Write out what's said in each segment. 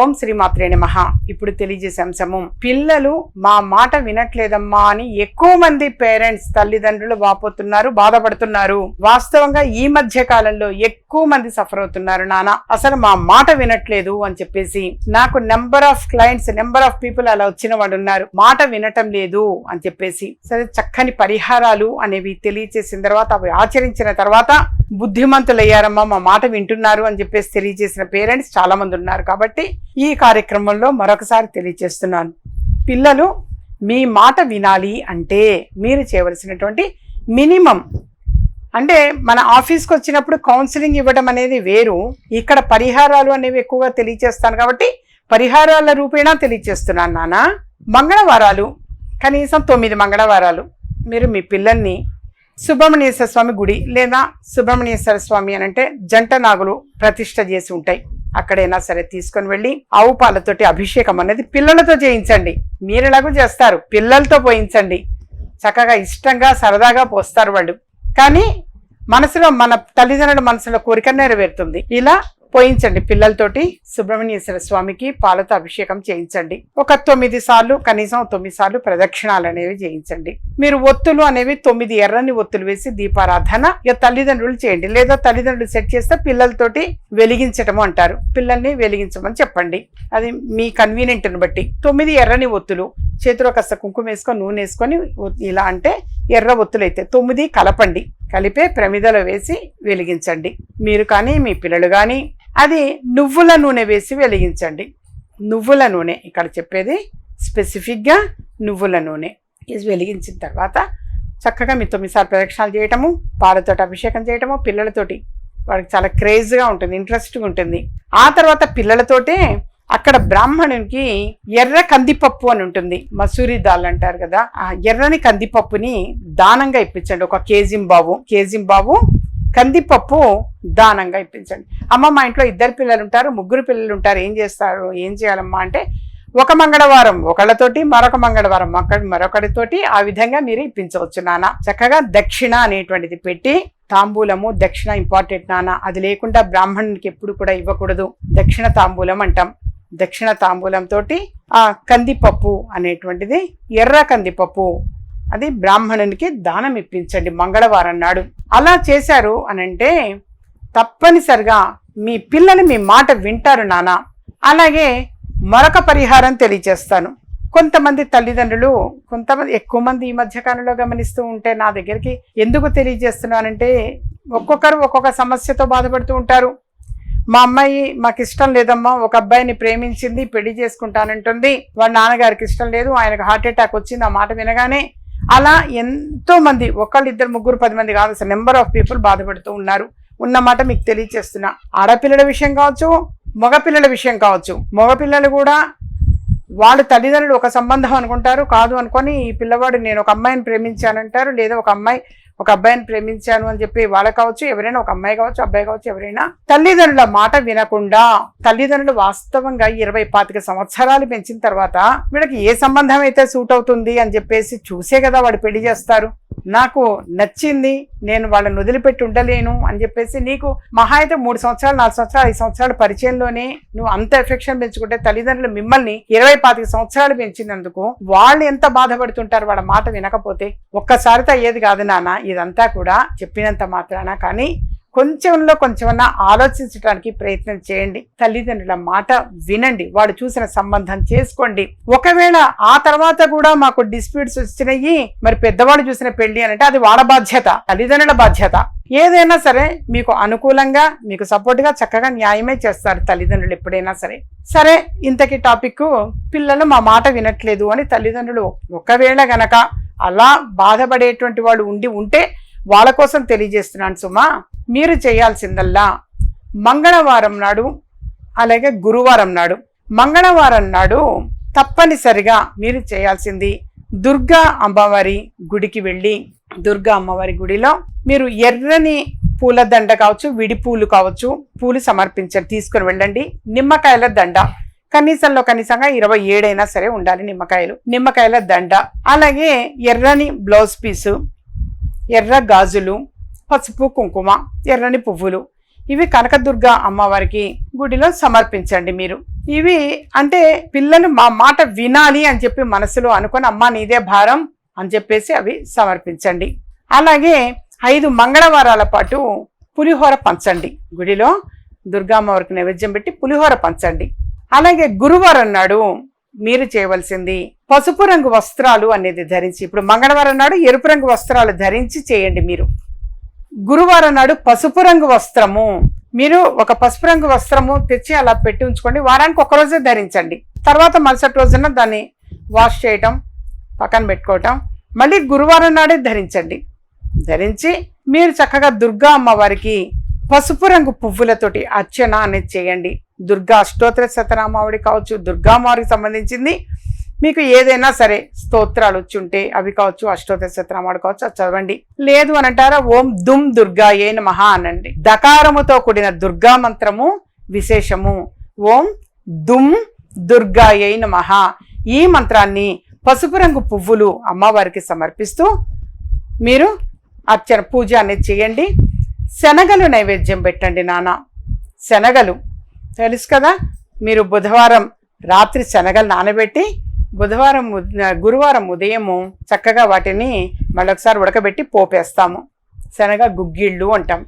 ఓం శ్రీ మాత్రే నమః. ఇప్పుడు తెలియజేసే అంశము పిల్లలు మా మాట వినట్లేదమ్మా అని ఎక్కువ మంది పేరెంట్స్ తల్లిదండ్రులు వాపోతున్నారు బాధపడుతున్నారు. వాస్తవంగా ఈ మధ్య కాలంలో ఎక్కువ మంది సఫర్ అవుతున్నారు నాన్న. అసలు మా మాట వినట్లేదు అని చెప్పేసి నాకు number of clients number of people అలా వచ్చిన వాళ్ళు ఉన్నారు. మాట వినటం లేదు అని చెప్పేసి. సరే చక్కని పరిహారాలు అనేవి తెలియచేసిన తర్వాత అవి ఆచరించిన తర్వాత బుద్ధిమంతులయ్యారమ్మా మా మాట వింటున్నారు అని చెప్పేసి తెలియజేసిన పేరెంట్స్ చాలా మంది ఉన్నారు. కాబట్టి ఈ కార్యక్రమంలో మరొకసారి తెలియజేస్తున్నాను. పిల్లలు మీ మాట వినాలి అంటే మీరు చేయవలసినటువంటి మినిమం. అంటే మన ఆఫీస్కి వచ్చినప్పుడు కౌన్సిలింగ్ ఇవ్వడం అనేది వేరు. ఇక్కడ పరిహారాలు అనేవి ఎక్కువగా తెలియజేస్తాను కాబట్టి పరిహారాల రూపేణా తెలియజేస్తున్నాను నాన్న. మంగళవారాలు కనీసం తొమ్మిది మంగళవారాలు. మీరు మీ పిల్లల్ని సుబ్రహ్మణ్యేశ్వర స్వామి గుడి లేదా సుబ్రహ్మణ్యేశ్వర స్వామి అని అంటే జంట నాగులు ప్రతిష్ట చేసి ఉంటాయి. అక్కడైనా సరే తీసుకొని వెళ్ళి ఆవు పాలతోటి అభిషేకం అనేది పిల్లలతో చేయించండి. మీరు ఎలాగో చేస్తారు. పిల్లలతో పోయించండి. చక్కగా ఇష్టంగా సరదాగా పోస్తారు వాళ్ళు. కానీ మనసులో మన తల్లిదండ్రుల మనసులో కోరిక నెరవేరుతుంది. ఇలా పోయించండి పిల్లలతోటి సుబ్రహ్మణ్యేశ్వర స్వామికి పాలతో అభిషేకం చేయించండి. ఒక తొమ్మిది సార్లు కనీసం తొమ్మిది సార్లు ప్రదక్షిణాలు అనేవి చేయించండి. మీరు ఒత్తులు అనేవి తొమ్మిది ఎర్రని ఒత్తులు వేసి దీపారాధన ఇక తల్లిదండ్రులు చేయండి. లేదా తల్లిదండ్రులు సెట్ చేస్తే పిల్లలతోటి వెలిగించటము అంటారు. పిల్లల్ని వెలిగించమని చెప్పండి. అది మీ కన్వీనియంట్ని బట్టి. తొమ్మిది ఎర్రని ఒత్తులు చేతిలో కాస్త కుంకుమ వేసుకొని నూనె వేసుకొని ఇలా అంటే ఎర్ర ఒత్తులు అయితే తొమ్మిది కలపండి. కలిపే ప్రమిదలో వేసి వెలిగించండి. మీరు కానీ మీ పిల్లలు కానీ అది నువ్వుల నూనె వేసి వెలిగించండి. నువ్వుల నూనె ఇక్కడ చెప్పేది స్పెసిఫిక్గా నువ్వుల నూనె. ఇది వెలిగించిన తర్వాత చక్కగా మీ తొమ్మిదిసార్లు ప్రదక్షిణాలు చేయటము పాలతోటి అభిషేకం చేయటము పిల్లలతోటి వాడికి చాలా క్రేజ్గా ఉంటుంది ఇంట్రెస్ట్గా ఉంటుంది. ఆ తర్వాత పిల్లలతోటే అక్కడ బ్రాహ్మణునికి ఎర్ర కందిపప్పు అని ఉంటుంది. మసూరి దాల్ అంటారు కదా ఆ ఎర్రని కందిపప్పుని దానంగా ఇప్పించండి. ఒక కేజీం బాబు కేజీం బాబు కందిపప్పు దానంగా ఇప్పించండి. అమ్మ మా ఇంట్లో ఇద్దరు పిల్లలు ఉంటారు ముగ్గురు పిల్లలు ఉంటారు ఏం చేస్తారు ఏం చేయాలమ్మా అంటే ఒక మంగళవారం ఒకళ్ళతోటి మరొక మంగళవారం ఒకటి మరొకటితోటి ఆ విధంగా మీరు ఇప్పించవచ్చు నాన్న. చక్కగా దక్షిణ అనేటువంటిది పెట్టి తాంబూలము దక్షిణ ఇంపార్టెంట్ నాన్న. అది లేకుండా బ్రాహ్మణునికి ఎప్పుడు కూడా ఇవ్వకూడదు. దక్షిణ తాంబూలం అంటాం. దక్షిణ తాంబూలంతో ఆ కందిపప్పు అనేటువంటిది ఎర్ర కందిపప్పు అది బ్రాహ్మణునికి దానం ఇప్పించండి మంగళవారం నాడు. అలా చేశారు అనంటే తప్పనిసరిగా మీ పిల్లలు మీ మాట వింటారు నాన్న అలాగే మరొక పరిహారం తెలియజేస్తాను. కొంతమంది తల్లిదండ్రులు కొంతమంది ఎక్కువ మంది ఈ మధ్యకాలంలో గమనిస్తూ ఉంటే నా దగ్గరికి ఎందుకు తెలియజేస్తున్నానంటే ఒక్కొక్కరు ఒక్కొక్క సమస్యతో బాధపడుతూ ఉంటారు. మా అమ్మాయి మాకు ఇష్టం లేదమ్మా ఒక అబ్బాయిని ప్రేమించింది పెళ్ళి చేసుకుంటానంటుంది. వాళ్ళ నాన్నగారికి ఇష్టం లేదు ఆయనకు హార్ట్ అటాక్ వచ్చింది ఆ మాట వినగానే అలా ఎంతో మంది ఒకళ్ళు ఇద్దరు ముగ్గురు పది మంది కాదు అసలు నెంబర్ ఆఫ్ పీపుల్ బాధపడుతూ ఉన్నారు. ఉన్నమాట మీకు తెలియచేస్తున్నా. ఆడపిల్లల విషయం కావచ్చు మగపిల్లల విషయం కావచ్చు. మగపిల్లలు కూడా వాళ్ళ తల్లిదండ్రులు ఒక సంబంధం అనుకుంటారు కాదు అనుకొని ఈ పిల్లవాడు నేను ఒక అమ్మాయిని ప్రేమించానంటారు లేదా ఒక అమ్మాయి ఒక అబ్బాయిని ప్రేమించాను అని చెప్పి వాళ్ళ కావచ్చు ఎవరైనా ఒక అమ్మాయి కావచ్చు అబ్బాయి కావచ్చు ఎవరైనా తల్లిదండ్రుల మాట వినకుండా తల్లిదండ్రులు వాస్తవంగా ఇరవై పాతిక సంవత్సరాలు పెంచిన తర్వాత వీళ్ళకి ఏ సంబంధం అయితే సూట్ అవుతుంది అని చెప్పేసి చూసే కదా వాడు పెళ్ళి చేస్తారు. నాకు నచ్చింది నేను వాళ్ళని వదిలిపెట్టి ఉండలేను అని చెప్పేసి నీకు మహా అయితే మూడు సంవత్సరాలు నాలుగు సంవత్సరాలు ఐదు సంవత్సరాల పరిచయంలోనే నువ్వు అంత ఎఫెక్షన్ పెంచుకుంటే తల్లిదండ్రులు మిమ్మల్ని ఇరవై పాతిక సంవత్సరాలు పెంచినందుకు వాళ్ళు ఎంత బాధపడుతుంటారు వాళ్ళ మాట వినకపోతే ఒక్కసారితో అయ్యేది కాదు నాన్న. ఇదంతా కూడా చెప్పినంత మాత్రాన కానీ కొంచెంలో కొంచెమన్నా ఆలోచించడానికి ప్రయత్నం చేయండి. తల్లిదండ్రుల మాట వినండి. వాడు చూసిన సంబంధం చేసుకోండి. ఒకవేళ ఆ తర్వాత కూడా మాకు డిస్ప్యూట్స్ వచ్చినాయి మరి పెద్దవాడు చూసిన పెళ్ళి అని అంటే అది వాళ్ళ బాధ్యత తల్లిదండ్రుల బాధ్యత. ఏదైనా సరే మీకు అనుకూలంగా మీకు సపోర్ట్గా చక్కగా న్యాయమే చేస్తారు తల్లిదండ్రులు ఎప్పుడైనా సరే. సరే ఇంతకి టాపిక్ పిల్లలు మా మాట వినట్లేదు అని తల్లిదండ్రులు ఒకవేళ గనక అలా బాధపడేటువంటి వాళ్ళు ఉండి ఉంటే వాళ్ళ కోసం తెలియజేస్తున్నాను సుమా. మీరు చేయాల్సిందల్లా మంగళవారం నాడు అలాగే గురువారం నాడు. మంగళవారం నాడు తప్పనిసరిగా మీరు చేయాల్సింది దుర్గా అమ్మవారి గుడికి వెళ్ళి దుర్గా అమ్మవారి గుడిలో మీరు ఎర్రని పూల దండ కావచ్చు విడి పూలు కావచ్చు పూలు సమర్పించండి తీసుకుని వెళ్ళండి. నిమ్మకాయల దండ. కనీసంలో కనీసంగా ఇరవై ఏడైనా సరే ఉండాలి నిమ్మకాయలు. నిమ్మకాయల దండ. అలాగే ఎర్రని బ్లౌజ్ పీసు ఎర్ర గాజులు పసుపు కుంకుమ ఎర్రని పువ్వులు. ఇవి కనకదుర్గ అమ్మవారికి గుడిలో సమర్పించండి మీరు. ఇవి అంటే పిల్లలు మా మాట వినాలి అని చెప్పి మనసులో అనుకొని అమ్మ నీదే భారం అని చెప్పేసి అవి సమర్పించండి. అలాగే ఐదు మంగళవారాల పాటు పులిహోర పంచండి. గుడిలో దుర్గామ్మవారికి నైవేద్యం పెట్టి పులిహోర పంచండి. అలాగే గురువారం నాడు మీరు చేయవలసింది పసుపు రంగు వస్త్రాలు అనేది ధరించి ఇప్పుడు మంగళవారం నాడు ఎరుపు రంగు వస్త్రాలు ధరించి చేయండి మీరు. గురువారం నాడు పసుపు రంగు వస్త్రము. మీరు ఒక పసుపు రంగు వస్త్రము తెచ్చి అలా పెట్టి ఉంచుకోండి. వారానికి ఒకరోజే ధరించండి. తర్వాత మరుసటి రోజున దాన్ని వాష్ చేయటం పక్కన పెట్టుకోవటం. మళ్ళీ గురువారం నాడే ధరించండి. ధరించి మీరు చక్కగా దుర్గా అమ్మవారికి పసుపు రంగు పువ్వులతోటి అర్చన అనేది చేయండి. దుర్గా అష్టోత్తర శతనామావిడి కావచ్చు దుర్గామ్మవారికి సంబంధించింది. మీకు ఏదైనా సరే స్తోత్రాలు వచ్చుంటే అవి కావచ్చు అష్టోత్తర కావచ్చు అది చదవండి. లేదు అని అంటారా? ఓం దుమ్ దుర్గా ఏ మహా అనండి. దకారముతో కూడిన దుర్గా మంత్రము విశేషము. ఓం దుమ్ దుర్గా ఏ మహా ఈ మంత్రాన్ని పసుపు రంగు పువ్వులు అమ్మవారికి సమర్పిస్తూ మీరు అర్చన పూజ అనేది చేయండి. శనగలు నైవేద్యం పెట్టండి నాన్న శనగలు. తెలుసు కదా? మీరు బుధవారం రాత్రి శనగలు నానబెట్టి బుధవారం గురువారం ఉదయము చక్కగా వాటిని మళ్ళొకసారి ఉడకబెట్టి పోపేస్తాము. శనగ గుగ్గిళ్ళు అంటాం.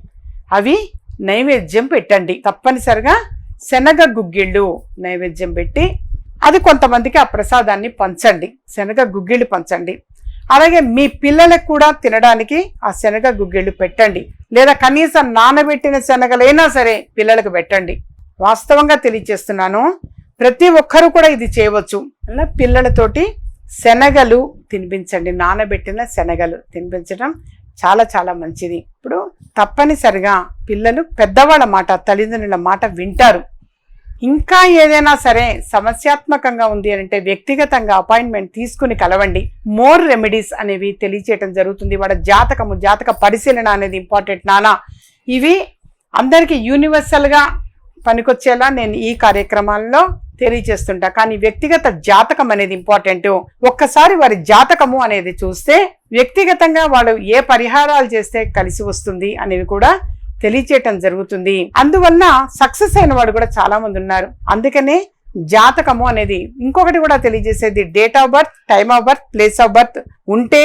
అవి నైవేద్యం పెట్టండి. తప్పనిసరిగా శనగ గుగ్గిళ్ళు నైవేద్యం పెట్టి అది కొంతమందికి ఆ ప్రసాదాన్ని పంచండి. శనగ గుగ్గిళ్ళు పంచండి. అలాగే మీ పిల్లలకు కూడా తినడానికి ఆ శనగ గుగ్గిళ్ళు పెట్టండి. లేదా కనీసం నానబెట్టిన శనగలైనా సరే పిల్లలకు పెట్టండి. వాస్తవంగా తెలియచేస్తున్నాను ప్రతి ఒక్కరూ కూడా ఇది చేయవచ్చు. అలా పిల్లలతోటి శనగలు తినిపించండి. నానబెట్టిన శనగలు తినిపించడం చాలా చాలా మంచిది. ఇప్పుడు తప్పనిసరిగా పిల్లలు పెద్దవాళ్ళ మాట తల్లిదండ్రుల మాట వింటారు. ఇంకా ఏదైనా సరే సమస్యాత్మకంగా ఉంది అని అంటే వ్యక్తిగతంగా అపాయింట్మెంట్ తీసుకుని కలవండి. మోర్ రెమెడీస్ అనేవి తెలియచేయటం జరుగుతుంది. వాళ్ళ జాతకము జాతక పరిశీలన అనేది ఇంపార్టెంట్ నానా. ఇవి అందరికీ యూనివర్సల్గా పనికొచ్చేలా నేను ఈ కార్యక్రమాల్లో తెలియజేస్తుంటా కానీ వ్యక్తిగత జాతకం అనేది ఇంపార్టెంట్. ఒక్కసారి వారి జాతకము అనేది చూస్తే వ్యక్తిగతంగా వాళ్ళు ఏ పరిహారాలు చేస్తే కలిసి వస్తుంది అనేవి కూడా తెలియచేయటం జరుగుతుంది. అందువల్ల సక్సెస్ అయిన వాడు కూడా చాలా మంది ఉన్నారు. అందుకనే జాతకము అనేది ఇంకొకటి కూడా తెలియజేసేది date of birth time of birth place of birth ఉంటే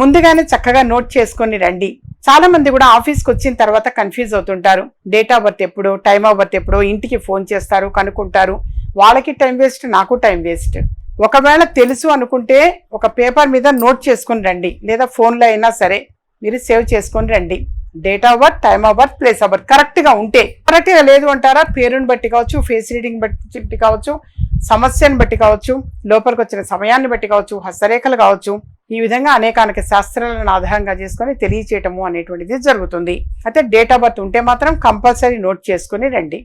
ముందుగానే చక్కగా నోట్ చేసుకొని రండి. చాలా మంది కూడా ఆఫీస్కి వచ్చిన తర్వాత కన్ఫ్యూజ్ అవుతుంటారు. డేట్ ఆఫ్ బర్త్ ఎప్పుడు టైమ్ ఆఫ్ బర్త్ ఎప్పుడు ఇంటికి ఫోన్ చేస్తారు కనుక్కుంటారు. వాళ్ళకి టైం వేస్ట్ నాకు టైం వేస్ట్ ఒకవేళ తెలుసు అనుకుంటే ఒక పేపర్ మీద నోట్ చేసుకొని రండి. లేదా ఫోన్లో అయినా సరే మీరు సేవ్ చేసుకొని రండి. Date of birth time of birth place of birth కరెక్ట్గా ఉంటే కరెక్ట్గా లేదు అంటారా? పేరుని బట్టి కావచ్చు ఫేస్ రీడింగ్ బట్టి కావచ్చు సమస్యను బట్టి కావచ్చు లోపలికి వచ్చిన సమయాన్ని బట్టి కావచ్చు హస్తరేఖలు కావచ్చు ఈ విధంగా అనేకానేక శాస్త్రాలను ఆధారంగా చేసుకొని తెలియచేయటము అనేటువంటిది జరుగుతుంది. అయితే డేట్ ఆఫ్ బర్త్ ఉంటే మాత్రం కంపల్సరీ నోట్ చేసుకుని రండి.